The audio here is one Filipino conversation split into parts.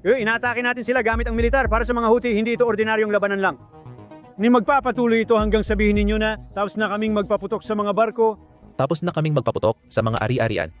Eh, inaatake natin sila gamit ang militar para sa mga Houthi, hindi ito ordinaryong labanan lang. Ni magpapatuloy ito hanggang sabihin ninyo na tapos na kaming magpaputok sa mga barko. Tapos na kaming magpaputok sa mga ari-arian.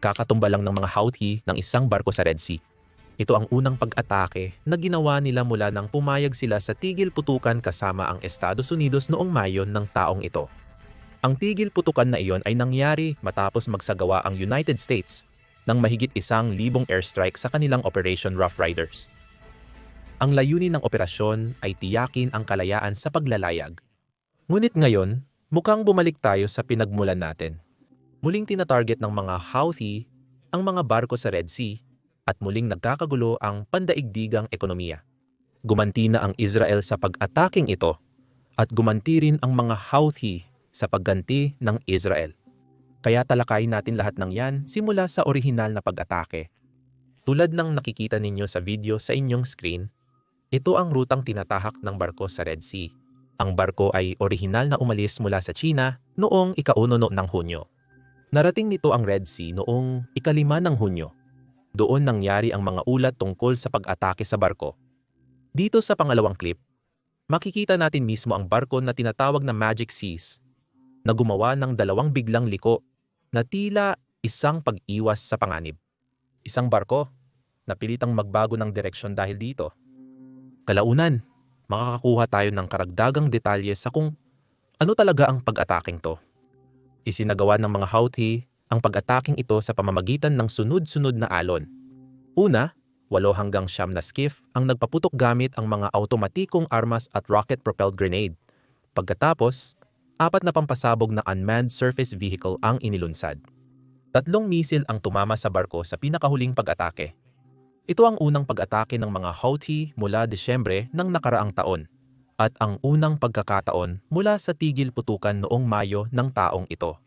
Kakatumba lang ng mga Houthi ng isang barko sa Red Sea. Ito ang unang pag-atake na ginawa nila mula nang pumayag sila sa tigil putukan kasama ang Estados Unidos noong Mayo ng taong ito. Ang tigil putukan na iyon ay nangyari matapos magsagawa ang United States ng mahigit isang libong airstrike sa kanilang Operation Rough Riders. Ang layunin ng operasyon ay tiyakin ang kalayaan sa paglalayag. Ngunit ngayon, mukhang bumalik tayo sa pinagmulan natin. Muling tinatarget ng mga Houthi ang mga barko sa Red Sea at muling nagkakagulo ang pandaigdigang ekonomiya. Gumanti na ang Israel sa pag-ataking ito at gumanti rin ang mga Houthi sa pagganti ng Israel. Kaya talakayin natin lahat ng yan simula sa orihinal na pag-atake. Tulad ng nakikita ninyo sa video sa inyong screen, ito ang rutang tinatahak ng barko sa Red Sea. Ang barko ay orihinal na umalis mula sa China noong ikauno ng Hunyo. Narating nito ang Red Sea noong ikalima ng Hunyo. Doon nangyari ang mga ulat tungkol sa pag-atake sa barko. Dito sa pangalawang clip, makikita natin mismo ang barko na tinatawag na Magic Seas na gumawa ng dalawang biglang liko na tila isang pag-iwas sa panganib. Isang barko na pilitang magbago ng direksyon dahil dito. Kalaunan, makakakuha tayo ng karagdagang detalye sa kung ano talaga ang pag-ataking to. Isinagawa ng mga Houthi ang pag-ataking ito sa pamamagitan ng sunod-sunod na alon. Una, walo hanggang siyam na skiff ang nagpaputok gamit ang mga automatikong armas at rocket-propelled grenade. Pagkatapos, apat na pampasabog na unmanned surface vehicle ang inilunsad. Tatlong misil ang tumama sa barko sa pinakahuling pag-atake. Ito ang unang pag-atake ng mga Houthi mula Desyembre ng nakaraang taon at ang unang pagkakataon mula sa tigil putukan noong Mayo ng taong ito.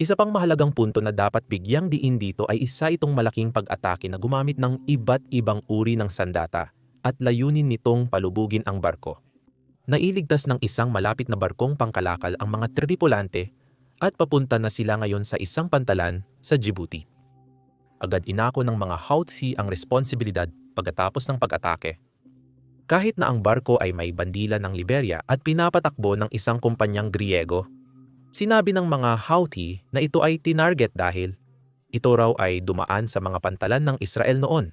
Isa pang mahalagang punto na dapat bigyang diin dito ay isa itong malaking pag-atake na gumamit ng iba't ibang uri ng sandata at layunin nitong palubugin ang barko. Nailigtas ng isang malapit na barkong pangkalakal ang mga tripulante at papunta na sila ngayon sa isang pantalan sa Djibouti. Agad inako ng mga Houthi ang responsibilidad pagkatapos ng pag-atake. Kahit na ang barko ay may bandila ng Liberia at pinapatakbo ng isang kumpanyang Griego, sinabi ng mga Houthi na ito ay tinarget dahil ito raw ay dumaan sa mga pantalan ng Israel noon.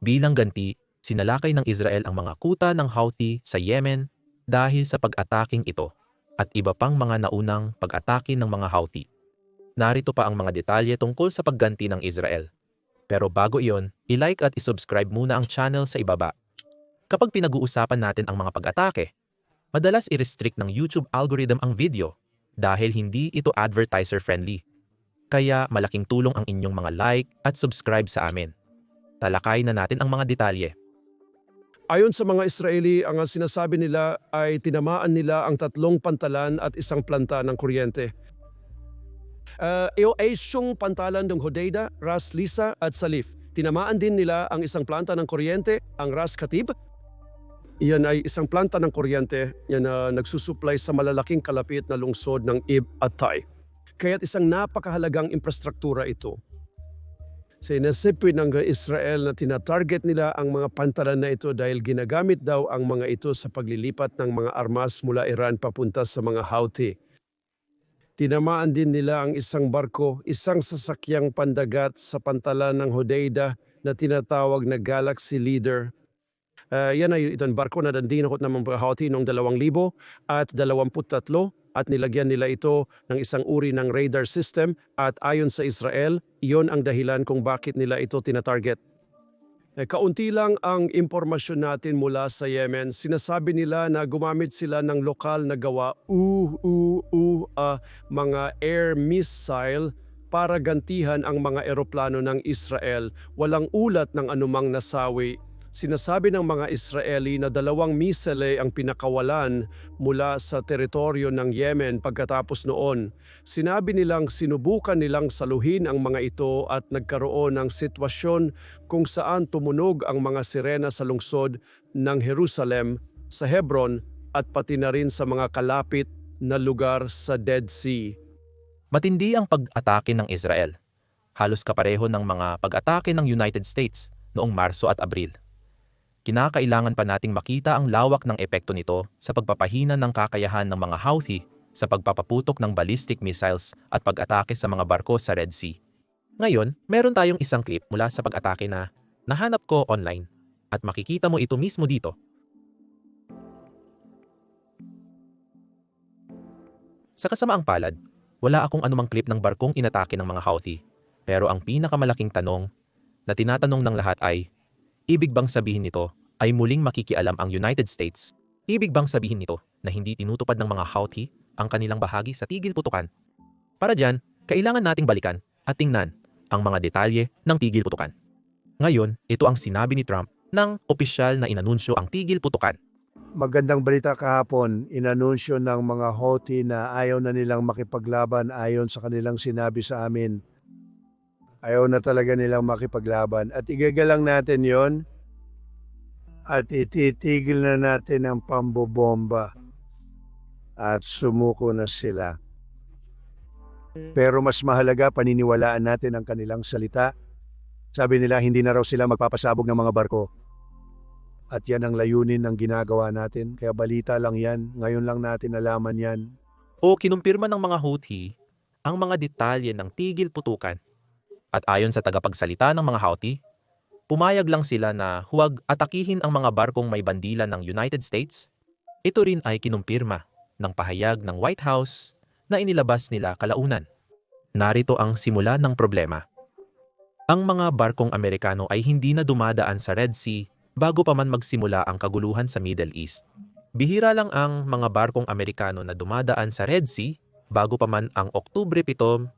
Bilang ganti, sinalakay ng Israel ang mga kuta ng Houthi sa Yemen dahil sa pag-ataking ito at iba pang mga naunang pag-atake ng mga Houthi. Narito pa ang mga detalye tungkol sa pagganti ng Israel. Pero bago iyon, i-like at i-subscribe muna ang channel sa ibaba. Kapag pinag-uusapan natin ang mga pag-atake, madalas i-restrict ng YouTube algorithm ang video dahil hindi ito advertiser-friendly. Kaya malaking tulong ang inyong mga like at subscribe sa amin. Talakay na natin ang mga detalye. Ayon sa mga Israeli, ang sinasabi nila ay tinamaan nila ang tatlong pantalan at isang planta ng kuryente. Uh, siyong pantalan ng Hodeida, Ras Lisa at Salif. Tinamaan din nila ang isang planta ng kuryente, ang Ras Khatib. Iyan ay isang planta ng kuryente na nagsusupply sa malalaking kalapit na lungsod ng Ib at Tai. Kaya't isang napakahalagang infrastruktura ito. Sinasipin ng Israel na tinatarget nila ang mga pantalan na ito dahil ginagamit daw ang mga ito sa paglilipat ng mga armas mula Iran papunta sa mga Houthi. Tinamaan din nila ang isang barko, isang sasakyang pandagat sa pantalan ng Hodeida na tinatawag na Galaxy Leader. Uh, yan ay itong barko na dandinakot ng mga Houthi noong 2000 at 23 at nilagyan nila ito ng isang uri ng radar system at ayon sa Israel, iyon ang dahilan kung bakit nila ito tinatarget. Eh, kaunti lang ang impormasyon natin mula sa Yemen. Sinasabi nila na gumamit sila ng lokal na gawa, uh, uh, uh, uh, mga air missile para gantihan ang mga eroplano ng Israel. Walang ulat ng anumang nasawi Sinasabi ng mga Israeli na dalawang misile ang pinakawalan mula sa teritoryo ng Yemen pagkatapos noon. Sinabi nilang sinubukan nilang saluhin ang mga ito at nagkaroon ng sitwasyon kung saan tumunog ang mga sirena sa lungsod ng Jerusalem, sa Hebron at pati na rin sa mga kalapit na lugar sa Dead Sea. Matindi ang pag-atake ng Israel. Halos kapareho ng mga pag-atake ng United States noong Marso at Abril. Kinakailangan pa nating makita ang lawak ng epekto nito sa pagpapahina ng kakayahan ng mga Houthi sa pagpapaputok ng ballistic missiles at pag-atake sa mga barko sa Red Sea. Ngayon, meron tayong isang clip mula sa pag-atake na nahanap ko online at makikita mo ito mismo dito. Sa kasamaang palad, wala akong anumang clip ng barkong inatake ng mga Houthi. Pero ang pinakamalaking tanong na tinatanong ng lahat ay, ibig bang sabihin nito ay muling makikialam ang United States? Ibig bang sabihin nito na hindi tinutupad ng mga Houthi ang kanilang bahagi sa tigil putukan? Para dyan, kailangan nating balikan at tingnan ang mga detalye ng tigil putukan. Ngayon, ito ang sinabi ni Trump ng opisyal na inanunsyo ang tigil putukan. Magandang balita kahapon, inanunsyo ng mga Houthi na ayaw na nilang makipaglaban ayon sa kanilang sinabi sa amin. Ayaw na talaga nilang makipaglaban at igagalang natin yon at ititigil na natin ang pambobomba at sumuko na sila. Pero mas mahalaga paniniwalaan natin ang kanilang salita. Sabi nila hindi na raw sila magpapasabog ng mga barko. At yan ang layunin ng ginagawa natin. Kaya balita lang yan. Ngayon lang natin nalaman yan. o kinumpirma ng mga Houthi ang mga detalye ng tigil putukan. At ayon sa tagapagsalita ng mga Houthi, pumayag lang sila na huwag atakihin ang mga barkong may bandila ng United States. Ito rin ay kinumpirma ng pahayag ng White House na inilabas nila kalaunan. Narito ang simula ng problema. Ang mga barkong Amerikano ay hindi na dumadaan sa Red Sea bago pa man magsimula ang kaguluhan sa Middle East. Bihira lang ang mga barkong Amerikano na dumadaan sa Red Sea bago pa man ang Oktubre 7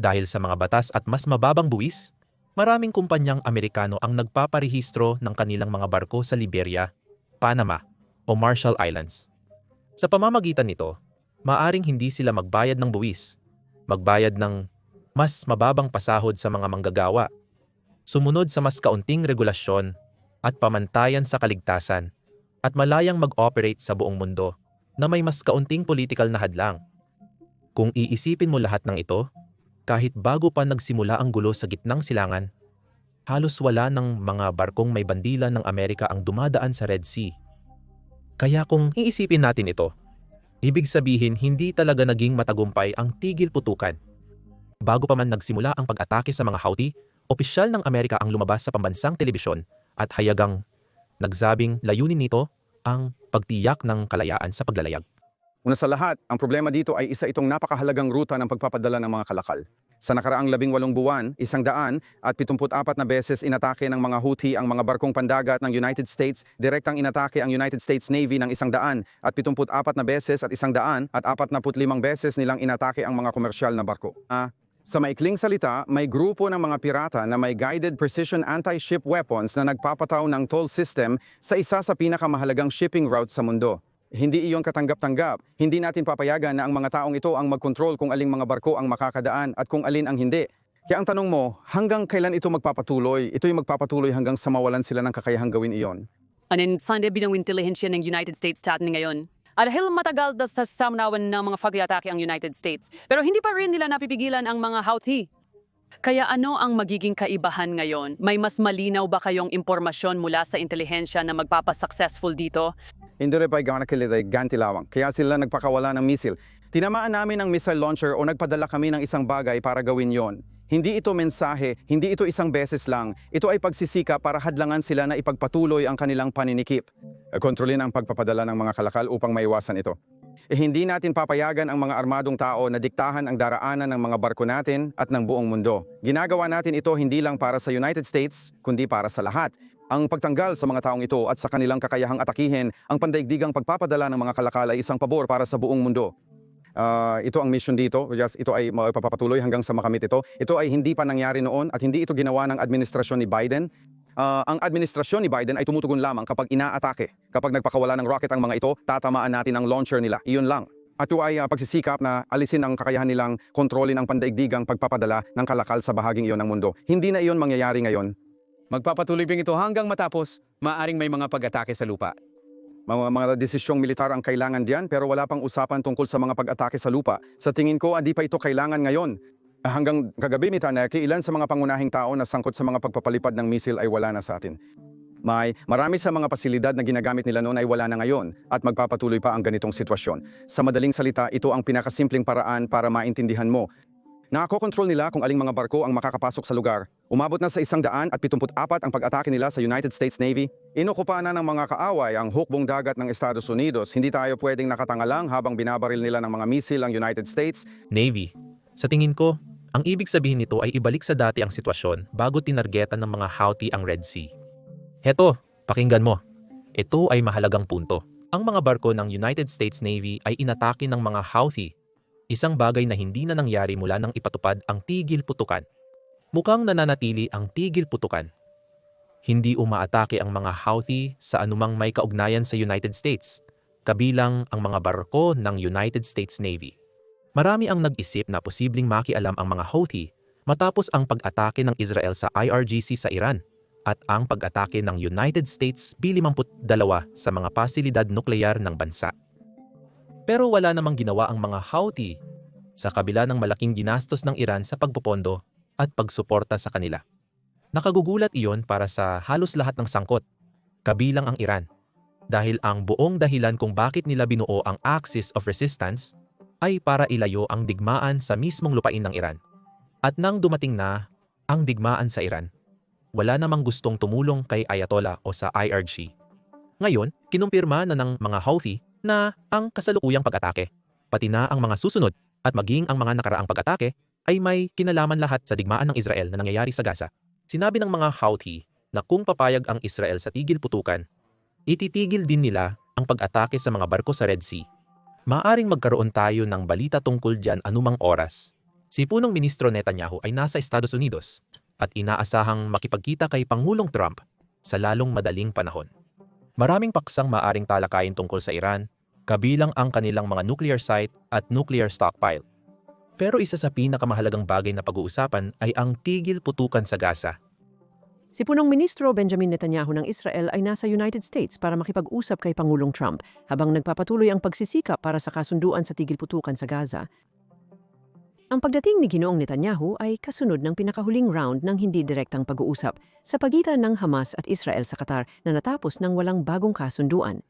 dahil sa mga batas at mas mababang buwis, maraming kumpanyang Amerikano ang nagpaparehistro ng kanilang mga barko sa Liberia, Panama o Marshall Islands. Sa pamamagitan nito, maaring hindi sila magbayad ng buwis, magbayad ng mas mababang pasahod sa mga manggagawa, sumunod sa mas kaunting regulasyon at pamantayan sa kaligtasan at malayang mag-operate sa buong mundo na may mas kaunting political na hadlang. Kung iisipin mo lahat ng ito, kahit bago pa nagsimula ang gulo sa gitnang silangan, halos wala ng mga barkong may bandila ng Amerika ang dumadaan sa Red Sea. Kaya kung iisipin natin ito, ibig sabihin hindi talaga naging matagumpay ang tigil putukan. Bago pa man nagsimula ang pag-atake sa mga Houthi, opisyal ng Amerika ang lumabas sa pambansang telebisyon at hayagang nagsabing layunin nito ang pagtiyak ng kalayaan sa paglalayag. Una sa lahat, ang problema dito ay isa itong napakahalagang ruta ng pagpapadala ng mga kalakal. Sa nakaraang labing walong buwan, isang daan at 74 na beses inatake ng mga Houthi ang mga barkong pandagat ng United States, direktang inatake ang United States Navy ng isang daan at 74 na beses at isang daan at 45 beses nilang inatake ang mga komersyal na barko. Ah, sa maikling salita, may grupo ng mga pirata na may guided precision anti-ship weapons na nagpapataw ng toll system sa isa sa pinakamahalagang shipping route sa mundo. Hindi iyon katanggap-tanggap. Hindi natin papayagan na ang mga taong ito ang mag-control kung aling mga barko ang makakadaan at kung alin ang hindi. Kaya ang tanong mo, hanggang kailan ito magpapatuloy? Ito yung magpapatuloy hanggang sa mawalan sila ng kakayahang gawin iyon. Anin sande binang intelihensya ng United States sa atin ngayon. Dahil matagal na sa samnawan ng mga pag-atake ang United States, pero hindi pa rin nila napipigilan ang mga Houthi. Kaya ano ang magiging kaibahan ngayon? May mas malinaw ba kayong impormasyon mula sa intelihensya na magpapasuccessful dito? Hindi rin pa gana kilitay ganti lawang. Kaya sila nagpakawala ng misil. Tinamaan namin ang missile launcher o nagpadala kami ng isang bagay para gawin yon. Hindi ito mensahe, hindi ito isang beses lang. Ito ay pagsisika para hadlangan sila na ipagpatuloy ang kanilang paninikip. Kontrolin ang pagpapadala ng mga kalakal upang maiwasan ito. Eh, hindi natin papayagan ang mga armadong tao na diktahan ang daraanan ng mga barko natin at ng buong mundo. Ginagawa natin ito hindi lang para sa United States, kundi para sa lahat. Ang pagtanggal sa mga taong ito at sa kanilang kakayahang atakihin ang pandaigdigang pagpapadala ng mga kalakal ay isang pabor para sa buong mundo. Ah, ito ang mission dito. Just, ito ay mapapatuloy hanggang sa makamit ito. Ito ay hindi pa nangyari noon at hindi ito ginawa ng administrasyon ni Biden. Ah, ang administrasyon ni Biden ay tumutugon lamang kapag inaatake. Kapag nagpakawala ng rocket ang mga ito, tatamaan natin ang launcher nila. Iyon lang. At ito ay ah, pagsisikap na alisin ang kakayahan nilang kontrolin ang pandaigdigang pagpapadala ng kalakal sa bahaging iyon ng mundo. Hindi na iyon mangyayari ngayon. Magpapatuloy ping ito hanggang matapos, maaring may mga pag-atake sa lupa. Mga, mga desisyong militar ang kailangan diyan pero wala pang usapan tungkol sa mga pag-atake sa lupa. Sa tingin ko, hindi pa ito kailangan ngayon. Hanggang kagabi, Mitaneki, ilan sa mga pangunahing tao na sangkot sa mga pagpapalipad ng misil ay wala na sa atin. May marami sa mga pasilidad na ginagamit nila noon ay wala na ngayon at magpapatuloy pa ang ganitong sitwasyon. Sa madaling salita, ito ang pinakasimpleng paraan para maintindihan mo. Nakakokontrol nila kung aling mga barko ang makakapasok sa lugar. Umabot na sa isang daan at 74 ang pag-atake nila sa United States Navy. Inukupa na ng mga kaaway ang hukbong dagat ng Estados Unidos. Hindi tayo pwedeng nakatangalang habang binabaril nila ng mga misil ang United States. Navy. Sa tingin ko, ang ibig sabihin nito ay ibalik sa dati ang sitwasyon bago tinargetan ng mga Houthi ang Red Sea. Heto, pakinggan mo. Ito ay mahalagang punto. Ang mga barko ng United States Navy ay inatake ng mga Houthi, isang bagay na hindi na nangyari mula nang ipatupad ang tigil putukan. Mukhang nananatili ang tigil putukan. Hindi umaatake ang mga Houthi sa anumang may kaugnayan sa United States, kabilang ang mga barko ng United States Navy. Marami ang nag-isip na posibleng makialam ang mga Houthi matapos ang pag-atake ng Israel sa IRGC sa Iran at ang pag-atake ng United States B-52 sa mga pasilidad nuklear ng bansa. Pero wala namang ginawa ang mga Houthi sa kabila ng malaking ginastos ng Iran sa pagpopondo at pagsuporta sa kanila. Nakagugulat iyon para sa halos lahat ng sangkot, kabilang ang Iran, dahil ang buong dahilan kung bakit nila binuo ang Axis of Resistance ay para ilayo ang digmaan sa mismong lupain ng Iran. At nang dumating na ang digmaan sa Iran, wala namang gustong tumulong kay Ayatollah o sa IRG. Ngayon, kinumpirma na ng mga Houthi na ang kasalukuyang pag-atake, pati na ang mga susunod at maging ang mga nakaraang pag-atake ay may kinalaman lahat sa digmaan ng Israel na nangyayari sa Gaza. Sinabi ng mga Houthi na kung papayag ang Israel sa tigil putukan, ititigil din nila ang pag-atake sa mga barko sa Red Sea. Maaring magkaroon tayo ng balita tungkol dyan anumang oras. Si punong ministro Netanyahu ay nasa Estados Unidos at inaasahang makipagkita kay Pangulong Trump sa lalong madaling panahon. Maraming paksang maaring talakayin tungkol sa Iran, kabilang ang kanilang mga nuclear site at nuclear stockpile. Pero isa sa pinakamahalagang bagay na pag-uusapan ay ang tigil putukan sa Gaza. Si punong ministro Benjamin Netanyahu ng Israel ay nasa United States para makipag-usap kay Pangulong Trump habang nagpapatuloy ang pagsisikap para sa kasunduan sa tigil putukan sa Gaza. Ang pagdating ni Ginoong Netanyahu ay kasunod ng pinakahuling round ng hindi direktang pag-uusap sa pagitan ng Hamas at Israel sa Qatar na natapos ng walang bagong kasunduan.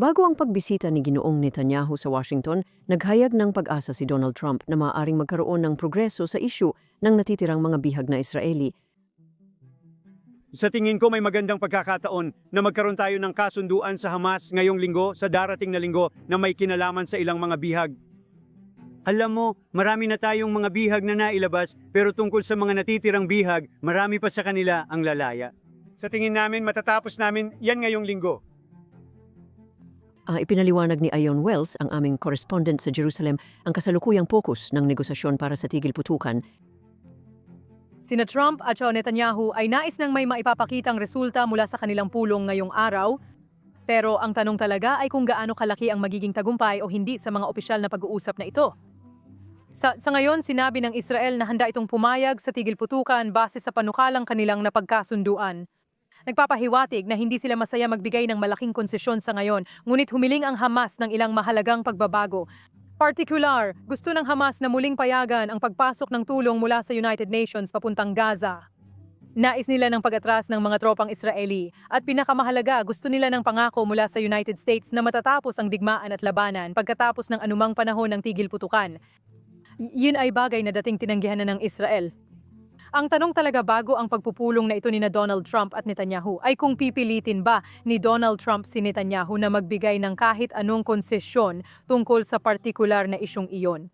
Bago ang pagbisita ni Ginoong Netanyahu sa Washington, naghayag ng pag-asa si Donald Trump na maaaring magkaroon ng progreso sa isyu ng natitirang mga bihag na Israeli Sa tingin ko may magandang pagkakataon na magkaroon tayo ng kasunduan sa Hamas ngayong linggo sa darating na linggo na may kinalaman sa ilang mga bihag. Alam mo, marami na tayong mga bihag na nailabas pero tungkol sa mga natitirang bihag, marami pa sa kanila ang lalaya. Sa tingin namin, matatapos namin yan ngayong linggo. Ah, ipinaliwanag ni Ion Wells, ang aming correspondent sa Jerusalem, ang kasalukuyang pokus ng negosasyon para sa tigil putukan. Sina Trump at Joe Netanyahu ay nais nang may maipapakitang resulta mula sa kanilang pulong ngayong araw. Pero ang tanong talaga ay kung gaano kalaki ang magiging tagumpay o hindi sa mga opisyal na pag-uusap na ito. Sa, sa ngayon, sinabi ng Israel na handa itong pumayag sa tigil putukan base sa panukalang kanilang napagkasunduan. Nagpapahiwatig na hindi sila masaya magbigay ng malaking konsesyon sa ngayon, ngunit humiling ang Hamas ng ilang mahalagang pagbabago. Particular, gusto ng Hamas na muling payagan ang pagpasok ng tulong mula sa United Nations papuntang Gaza. Nais nila ng pag-atras ng mga tropang Israeli at pinakamahalaga gusto nila ng pangako mula sa United States na matatapos ang digmaan at labanan pagkatapos ng anumang panahon ng tigil putukan. Yun ay bagay na dating tinanggihan na ng Israel. Ang tanong talaga bago ang pagpupulong na ito ni na Donald Trump at Netanyahu ay kung pipilitin ba ni Donald Trump si Netanyahu na magbigay ng kahit anong konsesyon tungkol sa partikular na isyong iyon.